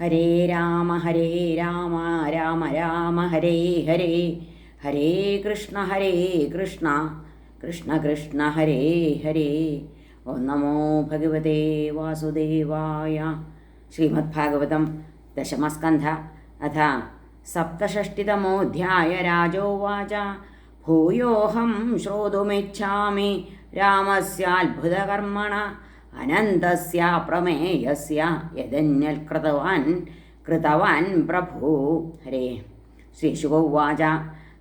ഹരേ രാമ ഹരേ രാമ രാമ രാമ ഹരേ ഹരേ. ഹരേ കൃഷ്ണ ഹരേ കൃഷ്ണ. കൃഷ്ണ കൃഷ്ണ ഹരേ ഹരേ. ഓം നമോ ഭഗവതേ വാസുദേവായ. ശ്രീമദ്ഭാഗവതം ദശമസ്കന്ധ. അഥ സപ്തഷഷ്ടിതമോऽധ്യായ രാജോവാച. ഭൂയോഹം ശ്രോതുമിച്ഛാമി. രാമസ്യാത്ഭുതകർമ്മണ. അനന്തസ്യ പ്രമേയസ്യ യദന്യൽ കൃതവാൻ കൃതവാൻ പ്രഭു. ഹരേ. ശ്രീശുഗോവാച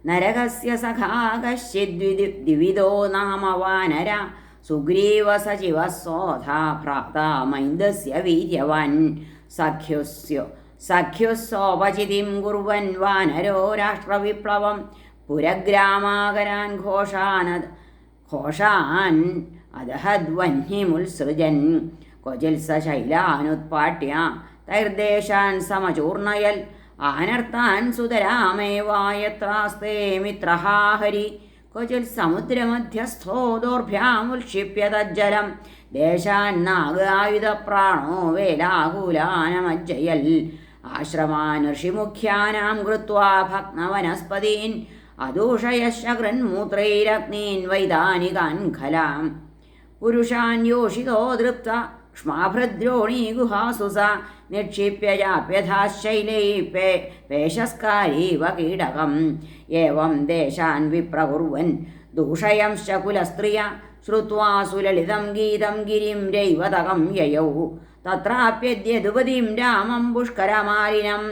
നരകസ്യ സഖാ കശ്ചിദ്വിദി ദിവിദോ നാമ വാനര സുഗ്രീവ സചിവ സോധാ ഭ്രാതാ മൈന്ദസ്യ വീര്യവാൻ. സഖ്യുസ്യോ സഖ്യുസ്സോപചിതിം കുർവൻ വാനരോ രാഷ്ട്രവിപ്ലവം. പുരഗ്രാമാകരാൻ ഘോഷാന ഘോഷാൻ അദഹദ്വഹ്നിമുത്സൃജൻ ക്വചിൽ ശൈല ശൈലാനുത്പാട്യ. തൈർദേശാൻ സമചൂർണയൽ. ആനർത്താൻ സുതരാമേവായത്രാസ്തേ മിത്രഹാഹരി. ക്വചിൽ സമുദ്രമധ്യസ്ഥോ ദോർഭ്യാമുൽക്ഷിപ്യ തജ്ജലം ദേശാന്നാഗായുധപ്രാണോ വേലാകുലാനമജ്ജയൽ. ആശ്രമാൻ ഋഷിമുഖ്യാനാം കൃത്വാ ഭഗ്നവനസ്പതീൻ. അദൂഷയശകൃന്മൂത്രൈരഗ്നീൻ വൈതാനികാൻ ഖലാം. പുരുഷാൻ യോഷിതോ ദൃപ്ത ക്ഷ്മാഭൃദ്രോണീ ഗുഹാസു സ നിക്ഷിപ്യ ചാപ്യഥാശൈലൈ പേ പേശസ്കാരീവ കീടകം. ഏവം ദേശാൻ വിപ്രകുർവൻ ദൂഷയംശ്ച കുലസ്ത്രിയ ശ്രുവാ സുലളിതം ഗീതം ഗിരിം രൈവതകം യയൗ. തത്രാപ്യദ്യതുപതിം രാമം പുഷ്കരമാലിനം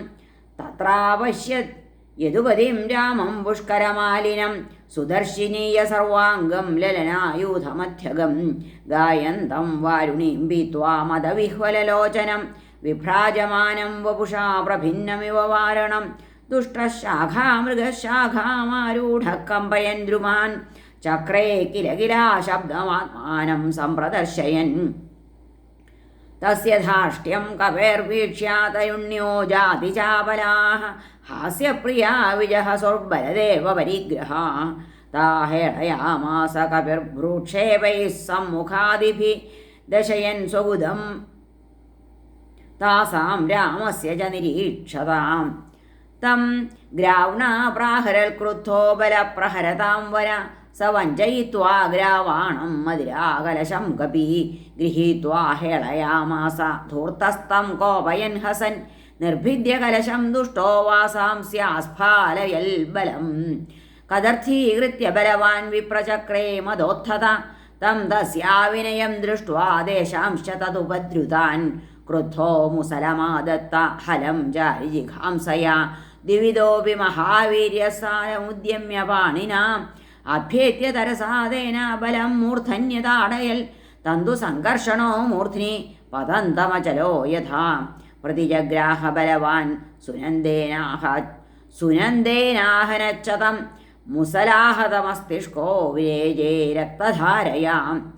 തത്രാപശ്യത് യദുപതിം രാമം പുഷ്കരമാലിനം സുദർശിനീയ സർവാംഗം ലലനായൂധമധ്യഗം ഗായന്തം വാരുണീം പീത്വാ മതവിഹ്വലലോചനം. വിഭ്രാജമാനം വപുഷാ പ്രഭിന്നമിവ വാരണം. ദുഷ്ടശാഖാ മൃഗശാഖാമാരൂഢക്കമ്പയൻ ദ്രുമാൻ. ചക്രേ കില കിലാ ശബ്ദമാത്മാനം സംപ്രദർശയൻ തസ്യ ധാഷ്ട്യം കവേർവീക്ഷ്യാതയുണ്യോ ജാതിചാപലാः ഹാസ്യപ്രിയാ വിജഹസോർബലദേവ പരിഗ്രഹ താഹേളയാമാസ കവിർഭ്രൂക്ഷേപൈः സമ്മുഖാദിഭി ദശയൻ സ്വഗുദം താസാം രാമസ്യ ച നിരീക്ഷതാം തം ഗ്രാവ്ണാ പ്രാഹരൽ ക്രുദ്ധോ ബലപ്രഹരതാം വര സ വഞ്ചയിത്വാ അഗ്രാവാണം മതിരാകലശം കപി ഗൃഹീത്വാ ഹേളയാമാസ ധൂർത്തസ്തം കോപയൻ ഹസൻ നിർഭിദ്യ കലശം ദുഷ്ടോ വാസാംസ്യാസ്ഫാലയൽ ബലം. കദർത്ഥീകൃത്യ ബലവാൻ വിപ്രചക്രേ മദോത്ഥത. തം തസ്യാവിനയം ദൃഷ്ട്വാ ദേശാംശ്ച തതുപദ്രുതാൻ. ക്രുദ്ധോ മുസലമാദത്ത ഹലം ജാരിജിഘാംസയാ. ദിവിദോപി മഹാവീര്യസാരമുദ്യമ്യ പാണിനാം. അഭ്യേത്യ തരസാദേന ബലം മൂർധന്യതാടയൽ. തന്തു സംഘർഷണോ മൂർധ്നി പതന്തമചലോ യഥാ. പ്രതിജഗ്രാഹബലവാൻ സുനന്ദേനാഹ സുനന്ദേനാഹനച്ചതം മുസലാഹതമസ്തിഷ്കോ വിരേജേ രക്തധാരയാം.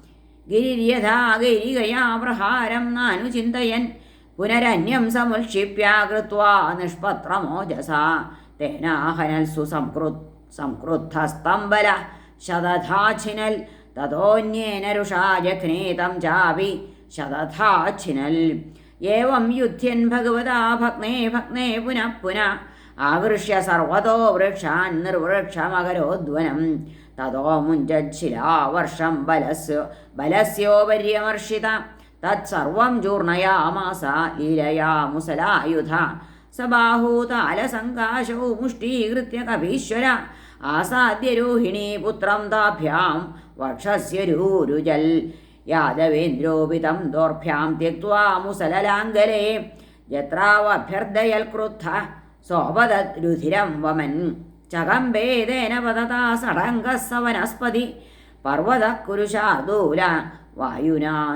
ഗിരിര്യഥാ ഗിരികയാ പ്രഹാരം നാനു ചിന്തയൻ പുനരന്യം സമുൽക്ഷിപ്യ കൃത്വാ നിഷ്പത്രമോജസാ. തേനാഹനൽ സുസംകൃത് സംക്രുദ്ധസ്തംബല ശതഥാഛിനൽ തതോന്യേന രുഷാ ജഘ്നേ തം ചാപി ശതഥാഛിനൽ ഏവം യുദ്ധ്യൻ ഭഗവതാ ഭഗ്നേ ഭഗ്നേ പുനഃ പുനഃ. ആകൃഷ്യ സർവതോ വൃക്ഷാൻ നിർവൃക്ഷമകരോധ്വനം തതോ മുഞ്ചിലാവർഷം ബലസ്യ ബലസ്യോപര്യമർഷിത. തത്സർവം ചൂർണയാമാസ ലീലയാ മുസലായുധ സബാഹോ താലസങ്കാശോ മുഷ്ടീകൃത്യ കപീശ്വര. ആസാദ്യരോഹിണീ പുത്രം താഭ്യാം വക്ഷസ്യരൂരുജൽ യാദവേന്ദ്രോപിതം ദോർഭ്യാം ത്യക്വാ മുസലലാംഗലേ. യത്രാവഭ്യർദയൽ ക്രുദ്ധ സോപതരുധിരം വമൻ. ചകംബേദേന പതതാ സടംഗ സവനസ്പതി പർവതക്കുരുശാർദൂല वायुना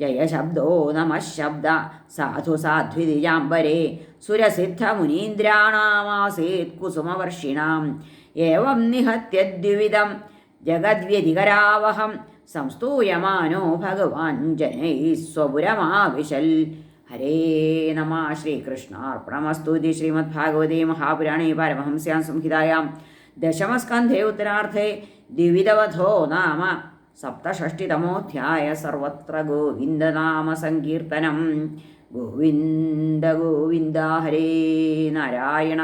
जय शब्दो नम शब्द। साधु साध्विजाम्बरे सुरसिद्धमुनीन्द्राणामासीत् कुसुमवर्षिणाम्। एवं निहत्य द्विविधं जगद्व्यधिकरावहं संस्तूयमानो भगवान् जनैः स्वपुरमाविशल्। हरे नमः श्रीकृष्णार्पणमस्तु इति श्रीमद्भागवते महापुराणे परमहंस्यां संहितायां दशमस्कन्धे उत्तरार्थे द्विविधवधो नाम। സപ്തഷഷ്ടിതമോധ്യായ സർവത്ര ഗോവിന്ദനാമ സങ്കീർത്തനം ഗോവിന്ദ ഗോവിന്ദ ഹരേ നാരായണ